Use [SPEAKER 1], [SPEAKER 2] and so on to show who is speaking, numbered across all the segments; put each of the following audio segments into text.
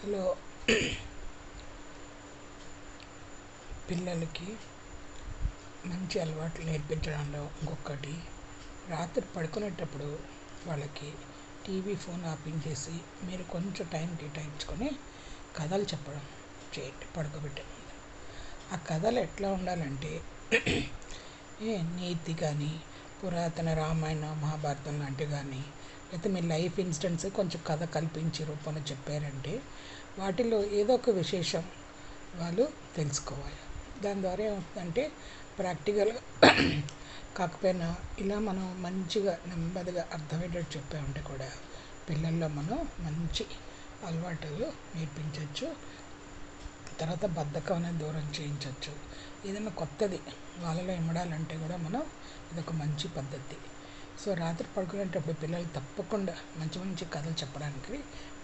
[SPEAKER 1] Hello పిల్లలకి మంచి అలవాట్లు నేర్పించడంలో ఇంకొకటి రాత్రి పడుకునేటప్పుడు వాళ్ళకి టీవీ ఫోన్ ఆపించేసి మీరు కొంచెం టైం కేటాయించుకొని కథలు చెప్పడం చేయండి పడుకోబెట్టే ముందు ఆ కథలు ఎట్లా ఉండాలంటే ఏ నీతి కానీ పురాతన రామాయణ మహాభారతం లాంటివి కానీ లేకపోతే మీ లైఫ్ ఇన్సిడెంట్స్ కొంచెం కథ కల్పించి రూపంలో చెప్పారంటే వాటిలో ఏదో ఒక విశేషం వాళ్ళు తెలుసుకోవాలి. దాని ద్వారా ఏమవుతుందంటే ప్రాక్టికల్గా కాకపోయినా ఇలా మనం మంచిగా నెమ్మదిగా అర్థమయ్యేటట్టు చెప్పామంటే కూడా పిల్లల్లో మనం మంచి అలవాటులు నేర్పించవచ్చు తర్వాత బద్ధకం అనేది దూరం చేయించవచ్చు ఏదైనా కొత్తది వాళ్ళలో ఇమ్మడాలంటే కూడా మనం ఇదొక మంచి పద్ధతి. సో రాత్రి పడుకునేటప్పుడు పిల్లలు తప్పకుండా మంచి మంచి కథలు చెప్పడానికి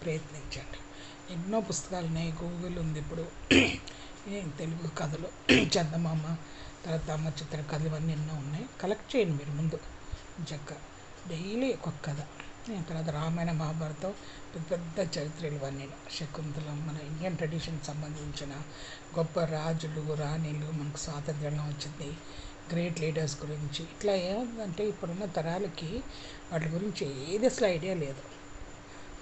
[SPEAKER 1] ప్రయత్నించండి. ఎన్నో పుస్తకాలు ఉన్నాయి. గూగుల్ ఉంది ఇప్పుడు. ఏం తెలుగు కథలు చందమామ తర్వాత అమ్మ చిత్ర కథలు ఇవన్నీ ఎన్నో ఉన్నాయి. కలెక్ట్ చేయండి మీరు ముందు. చక్క డైలీ ఒక కథ. తర్వాత రామాయణ మహాభారతం పెద్ద పెద్ద చరిత్రలు ఇవన్నీ. శకుంతలం మన ఇండియన్ ట్రెడిషన్ సంబంధించిన గొప్ప రాజులు రాణిలు మనకు స్వాతంత్ర్యం వచ్చింది. గ్రేట్ లీడర్స్ గురించి. ఇట్లా ఏముందంటే ఇప్పుడున్న తరాలకి వాటి గురించి ఏది అసలు ఐడియా లేదు.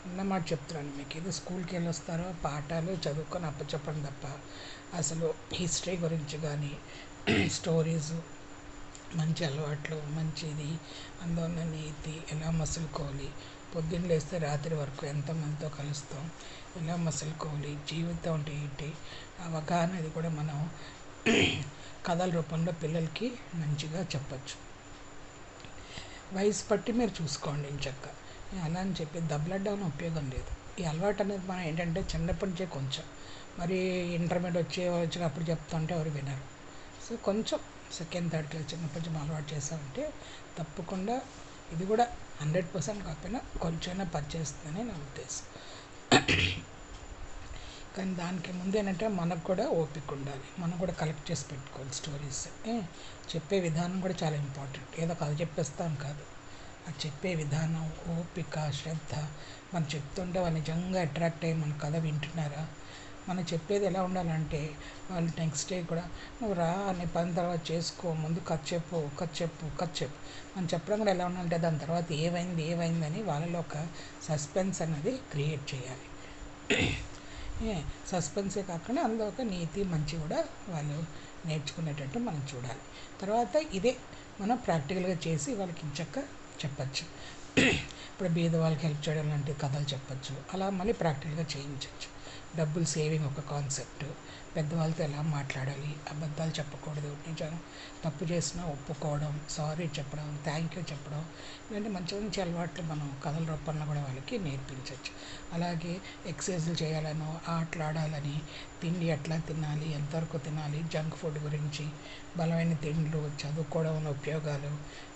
[SPEAKER 1] అన్నమాట చెప్తున్నాను మీకు. ఏదో స్కూల్కి వెళ్ళి వస్తారో పాఠాలు చదువుకొని అప్పచెప్పడం తప్ప అసలు హిస్టరీ గురించి కానీ స్టోరీస్ మంచి అలవాట్లు మంచిది అందువల్ల నీతి ఎలా మసులుకోవాలి పొద్దున్న లేస్తే రాత్రి వరకు ఎంతమందితో కలుస్తాం ఎలా మసులుకోవాలి జీవితం అంటే ఏంటి అవగాహన ఇది కూడా మనం కథల రూపంలో పిల్లలకి మంచిగా చెప్పచ్చు. వయసు బట్టి మీరు చూసుకోండి ఇంచక్క అలా అని చెప్పి దెబ్బలాడడం ఉపయోగం లేదు. ఈ అలవాటు అనేది మనం ఏంటంటే చిన్నప్పటి నుంచే కొంచెం. మరి ఇంటర్మీడియట్ వచ్చే వచ్చినప్పుడు చెప్తుంటే ఎవరు వినరు. సో కొంచెం సెకండ్ థర్డ్ క్లాస్ చిన్నప్పటి నుంచి అలవాటు చేసామంటే తప్పకుండా ఇది కూడా హండ్రెడ్ పర్సెంట్ కాకపోయినా కొంచెమైనా పర్చేస్తుందని నా ఉద్దేశం. కానీ దానికి ముందు ఏంటంటే మనకు కూడా ఓపిక ఉండాలి. మనం కూడా కలెక్ట్ చేసి పెట్టుకోవాలి స్టోరీస్ చెప్పే విధానం కూడా చాలా ఇంపార్టెంట్ ఏదో కథ చెప్పేస్తాం కాదు. ఆ చెప్పే విధానం ఓపిక శ్రద్ధ మనం చెప్తుంటే వాళ్ళు నిజంగా అట్రాక్ట్ అయ్యి మన కథ వింటున్నారా? మనం చెప్పేది ఎలా ఉండాలంటే వాళ్ళు నెక్స్ట్ డే కూడా నువ్వు రా అనే పని తర్వాత చేసుకో ముందు కథ చెప్పు కథ చెప్పు కథ చెప్పు. మనం చెప్పడం కూడా ఎలా ఉండాలంటే దాని తర్వాత ఏమైంది ఏమైందని వాళ్ళలో ఒక సస్పెన్స్ అనేది క్రియేట్ చేయాలి. సస్పెన్సే కాకుండా అందులో ఒక నీతి మంచి కూడా వాళ్ళు నేర్చుకునేటట్టు మనం చూడాలి. తర్వాత ఇదే మనం ప్రాక్టికల్గా చేసి వాళ్ళకి ఇంచక్క చెప్పచ్చు. ఇప్పుడు బీద వాళ్ళకి హెల్ప్ చేయడం లాంటి కథలు చెప్పచ్చు. అలా మళ్ళీ ప్రాక్టికల్గా చేయించవచ్చు డబ్బులు సేవింగ్ ఒక కాన్సెప్ట్. పెద్దవాళ్ళతో ఎలా మాట్లాడాలి? అబద్ధాలు చెప్పకూడదు. నిజం. తప్పు చేసినా ఒప్పుకోవడం. సారీ చెప్పడం. థ్యాంక్ యూ చెప్పడం. ఇలాంటి మంచి మంచి అలవాట్లు మనం కథల రూపంలో కూడా వాళ్ళకి నేర్పించవచ్చు అలాగే ఎక్సర్సైజులు చేయాలనో ఆటలాడాలని తిండి ఎట్లా తినాలి ఎంతవరకు తినాలి జంక్ ఫుడ్ గురించి బలమైన తిండ్లు చదువుకోవడం ఉపయోగాలు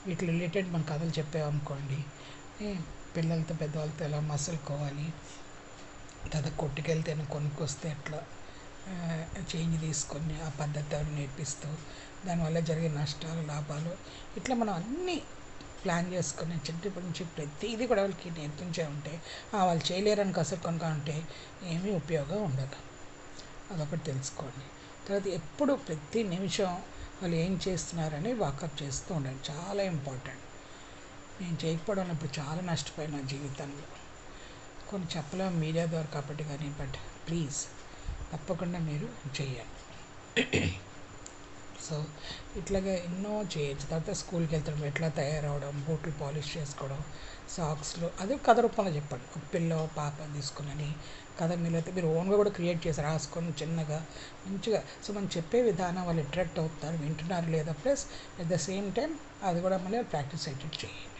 [SPEAKER 1] వీటి రిలేటెడ్ మనం కథలు చెప్పామనుకోండి పిల్లలతో పెద్దవాళ్ళతో ఎలా మసలుకోవాలి తర్వాత కొట్టుకెళ్తే కొనుక్కొస్తే ఎట్లా చేంజ్ తీసుకొని ఆ పద్ధతి నేర్పిస్తూ దానివల్ల జరిగే నష్టాలు లాభాలు ఇట్లా మనం అన్నీ ప్లాన్ చేసుకొని చిన్నప్పటి నుంచి ప్రతిదీ కూడా వాళ్ళకి నేర్పించే ఉంటే వాళ్ళు చేయలేరని కసరు కనుక ఉంటే ఏమీ ఉపయోగం ఉండదు. అదొకటి తెలుసుకోండి. తర్వాత ఎప్పుడు ప్రతి నిమిషం వాళ్ళు ఏం చేస్తున్నారని వాకప్ చేస్తూ ఉండండి. చాలా ఇంపార్టెంట్. నేను చేయకపోవడం ఇప్పుడు చాలా నష్టపోయిన జీవితంలో. కొన్ని చెప్పలేము మీడియా ద్వారా కాబట్టి కానీ బట్ ప్లీజ్ తప్పకుండా మీరు చేయండి సో ఇట్లాగే ఎన్నో చేయొచ్చు. తర్వాత స్కూల్కి వెళ్తాం ఎట్లా తయారవడం బూట్లు పాలిష్ చేసుకోవడం సాక్స్లు అదే కథ రూపంలో చెప్పండి. ఒక పిల్ల పాప తీసుకుని కథ అయితే మీరు ఓన్గా కూడా క్రియేట్ చేసి రాసుకొని చిన్నగా మంచిగా సో మనం చెప్పే విధానం వాళ్ళు అట్రాక్ట్ అవుతారు వింటున్నారు లేదా plus at the same time అది కూడా మళ్ళీ ప్రాక్టీస్ అయితే చేయండి.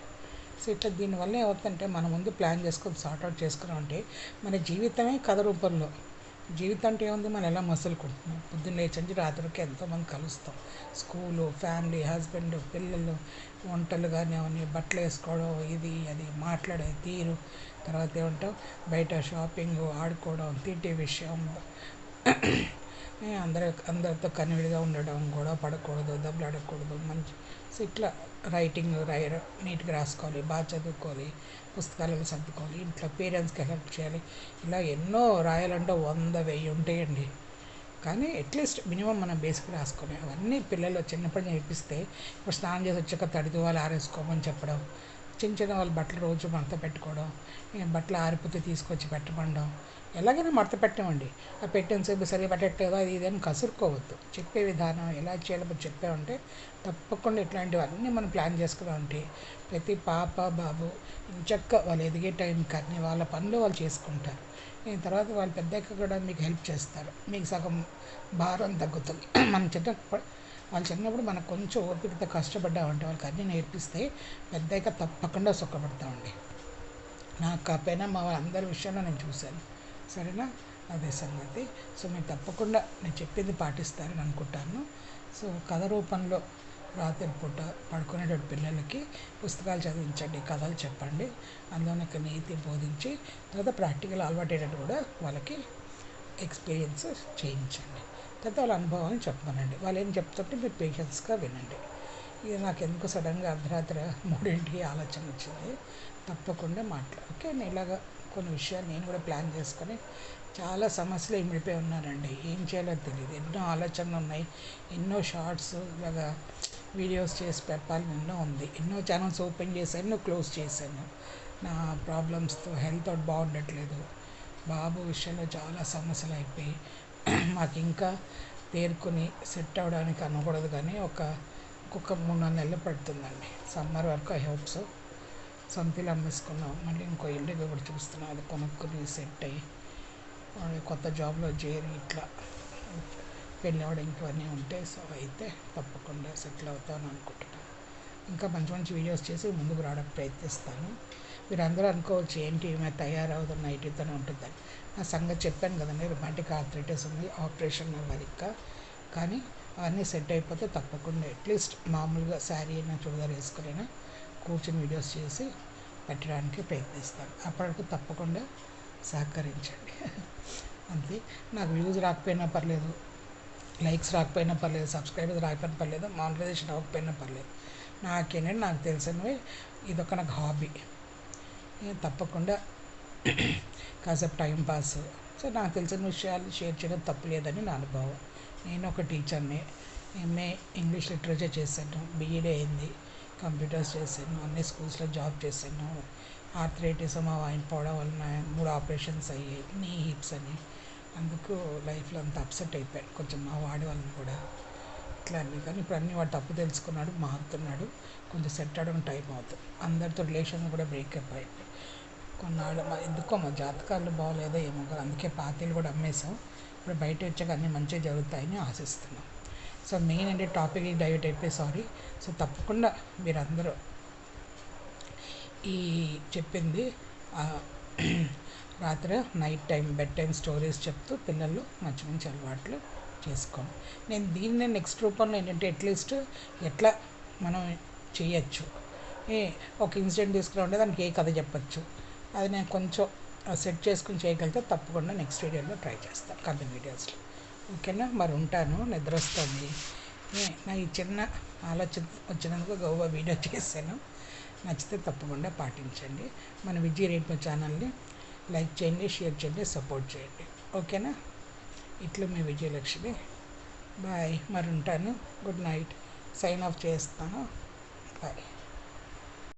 [SPEAKER 1] సో ఇట్లా దీనివల్ల ఏమవుతుందంటే మనం ముందు ప్లాన్ చేసుకొని సార్ట్అవుట్ చేసుకున్నాం అంటే మన జీవితమే కథ రూపంలో. జీవితం అంటే ఏముంది? మనం ఎలా మసులుకుంటున్నాం పొద్దున్న లేచి రాత్రికి ఎంతోమంది కలుస్తాం. స్కూలు ఫ్యామిలీ హస్బెండ్ పిల్లలు వంటలు కానీ అవన్నీ బట్టలు వేసుకోవడం ఇది అది మాట్లాడే తీరు. తర్వాత ఏమంటాం? బయట షాపింగ్ ఆడుకోవడం తింటే విషయం. అందరి అందరితో కనివిడిగా ఉండడం గొడవ పడకూడదు దెబ్బలాడకూడదు మంచి సో ఇట్లా రైటింగ్ రై నీట్గా రాసుకోవాలి బాగా చదువుకోవాలి పుస్తకాలను సర్దుకోవాలి ఇంట్లో పేరెంట్స్కి హెల్ప్ చేయాలి ఇలా ఎన్నో రాయాలంటే వంద వెయ్యి ఉంటాయండి. కానీ అట్లీస్ట్ మినిమం మనం బేసిక్ రాసుకొని అవన్నీ పిల్లలు చిన్నప్పటి నేర్పిస్తే ఇప్పుడు స్నానం చేసి వచ్చాక తడిది ఆరేసుకోమని చెప్పడం చిన్న చిన్న వాళ్ళ బట్టలు రోజు మడత పెట్టుకోవడం బట్టలు ఆరిపోతే తీసుకొచ్చి పెట్టమండం ఎలాగైనా మడత పెట్టమండి. ఆ పెట్టిన సేపు సరిగా పెట్టట్లేదు అది ఇది అని కసురుకోవద్దు. చెప్పే విధానం ఎలా చేయాలో మనం చెప్పామంటే తప్పకుండా ఇట్లాంటివన్నీ మనం ప్లాన్ చేసుకున్నామంటే ప్రతి పాప బాబు ఇంచక్క వాళ్ళు ఎదిగే టైం కానీ వాళ్ళ పనులు వాళ్ళు చేసుకుంటారు. దీని తర్వాత వాళ్ళు పెద్దాక కూడా మీకు హెల్ప్ చేస్తారు. మీకు సగం భారం తగ్గుతుంది. మనం చిన్న వాళ్ళు చిన్నప్పుడు మనకు కొంచెం ఓపికతో కష్టపడ్డామంటే వాళ్ళకి అన్నీ నేర్పిస్తే పెద్దాక తప్పకుండా సుఖపడతామండి. నాకు కాకపోయినా మా అందరి విషయంలో నేను చూశాను. సరేనా? అదే సంగతి. సో మీరు తప్పకుండా నేను చెప్పింది పాటిస్తారని అనుకుంటాను. సో కథ రూపంలో రాత్రి పూట పడుకునేటప్పుడు పిల్లలకి పుస్తకాలు చదివించండి కథలు చెప్పండి. అందులోనే నీతి బోధించి తర్వాత ప్రాక్టికల్ అలవాటేటట్టు కూడా వాళ్ళకి ఎక్స్పీరియన్స్ చేయించండి. తర్వాత వాళ్ళ అనుభవాన్ని చెప్పమనండి వాళ్ళు ఏం చెప్తుంటే మీరు పేషెన్స్గా వినండి. ఇది నాకు ఎందుకు సడన్గా అర్ధరాత్రి మూడింటికి ఆలోచన వచ్చింది. తప్పకుండా మాట్లాడు ఓకే నేను ఇలాగ కొన్ని విషయాలు నేను కూడా ప్లాన్ చేసుకొని చాలా సమస్యలు ఇమిడిపోయి ఉన్నానండి. ఏం చేయాలో తెలియదు ఎన్నో ఆలోచనలు ఉన్నాయి. ఎన్నో షార్ట్స్ ఇలాగా వీడియోస్ చేసి పెట్టాలని ఎన్నో ఉంది. ఎన్నో ఛానల్స్ ఓపెన్ చేశాను ఎన్నో క్లోజ్ చేశాను. నా ప్రాబ్లమ్స్తో హెల్త్ అవుట్ బాగుండట్లేదు. బాబు విషయంలో చాలా సమస్యలు అయిపోయి మాకు ఇంకా తేరుకొని సెట్ అవ్వడానికి అనకూడదు కానీ ఒక ఇంకొక మూడు నాలుగు నెలలు పడుతుందండి. సమ్మర్ వరకు ఐ హోప్ సో. సొంతలు అమ్మేసుకున్నాం మళ్ళీ ఇంకో ఇల్లు కూడా చూస్తున్నాం. అది కొనుక్కుని సెట్ అయ్యి కొత్త జాబ్లో చేరి ఇట్లా పెళ్ళి అవ్వడం ఇవన్నీ ఉంటాయి సో అయితే తప్పకుండా సెటిల్ అవుతాను అనుకుంటున్నాను ఇంకా మంచి మంచి వీడియోస్ చేసి ముందుకు రావడానికి ప్రయత్నిస్తాను. మీరు అందరూ అనుకోవచ్చు ఏంటి ఈమె తయారవుతున్న నైట్తోనే ఉంటుందని. నా సంగతి చెప్పాను కదండి రొమాంటిక్ ఆర్థరైటిస్ ఉంది ఆపరేషన్ అవ్వాలి ఇంకా. కానీ అవన్నీ సెట్ అయిపోతే తప్పకుండా అట్లీస్ట్ మామూలుగా శారీ అయినా చుడిదార్ వేసుకునైనా కూర్చొని వీడియోస్ చేసి పెట్టడానికి ప్రయత్నిస్తాను. అప్పటికి తప్పకుండా సహకరించండి. అంతే. నాకు వ్యూస్ రాకపోయినా పర్లేదు లైక్స్ రాకపోయినా పర్లేదు సబ్స్క్రైబర్స్ రాకపోయినా పర్లేదు మానిటైజేషన్ అవ్వకపోయినా పర్లేదు. నాకేనండి నాకు తెలిసినవి ఇదొక నాకు హాబీ తప్పకుండా కాసేపు టైం పాస్ సో నాకు తెలిసిన విషయాలు షేర్ చేయడం తప్పులేదని నా అనుభవం. నేను ఒక టీచర్ని ఎంఏ ఇంగ్లీష్ లిటరేచర్ చేశాను. బీఈడీ అయింది. కంప్యూటర్స్ చేశాను. అన్ని స్కూల్స్లో జాబ్ చేశాను. ఆర్థరైటిస్ మా వాయిన్ పోవడం వలన మూడు ఆపరేషన్స్ అయ్యాయి. నీ హిప్స్ అని. అందుకు లైఫ్లో అంత అప్సెట్ అయిపోయాను. కొంచెం మా వాడి వాళ్ళని కూడా. అట్లా అన్నీ కానీ ఇప్పుడు అన్నీ వాడు తప్పు తెలుసుకున్నాడు మారుతున్నాడు కొంచెం సెట్ అవడం టైం అవుతుంది. అందరితో రిలేషన్ కూడా బ్రేకప్ అయిపోయి కొన్నాళ్ళు మా ఎందుకో మా జాతకాలు బాగోలేదో ఏమో కదా అందుకే పాతీలు కూడా అమ్మేసాం ఇప్పుడు బయట వచ్చాక అన్నీ మంచిగా జరుగుతాయని ఆశిస్తున్నాం. సో మెయిన్ అంటే టాపిక్ డైవర్ట్ అయిపోయి సారీ సో తప్పకుండా మీరందరూ ఈ చెప్పింది రాత్రి night time bed time stories చెప్తూ పిల్లలు మంచి మంచి అలవాట్లు చేసుకోండి నేను దీన్ని నెక్స్ట్ రూపంలో ఏంటంటే అట్లీస్ట్ ఎట్లా మనం చేయొచ్చు. ఏ ఒక ఇన్సిడెంట్ తీసుకురా ఉంటే దానికి ఏ కథ చెప్పచ్చు. అది నేను కొంచెం సెట్ చేసుకుని చేయగలిగితే తప్పకుండా నెక్స్ట్ వీడియోలో ట్రై చేస్తాను కథ వీడియోస్లో ఓకేనా? మరి ఉంటాను నిద్ర వస్తుంది ఏ, నా ఈ చిన్న ఆలోచన వచ్చినందుకు గౌవ వీడియో చేశాను. నచ్చితే తప్పకుండా పాటించండి. మన విజయ రేట్మ ఛానల్ని లైక్ చేయండి షేర్ చేయండి సపోర్ట్ చేయండి. ఓకేనా? ఇట్లా మీ విజయలక్ష్మి. బాయ్ మరి ఉంటాను గుడ్ నైట్. సైన్ ఆఫ్ చేస్తాను. బాయ్.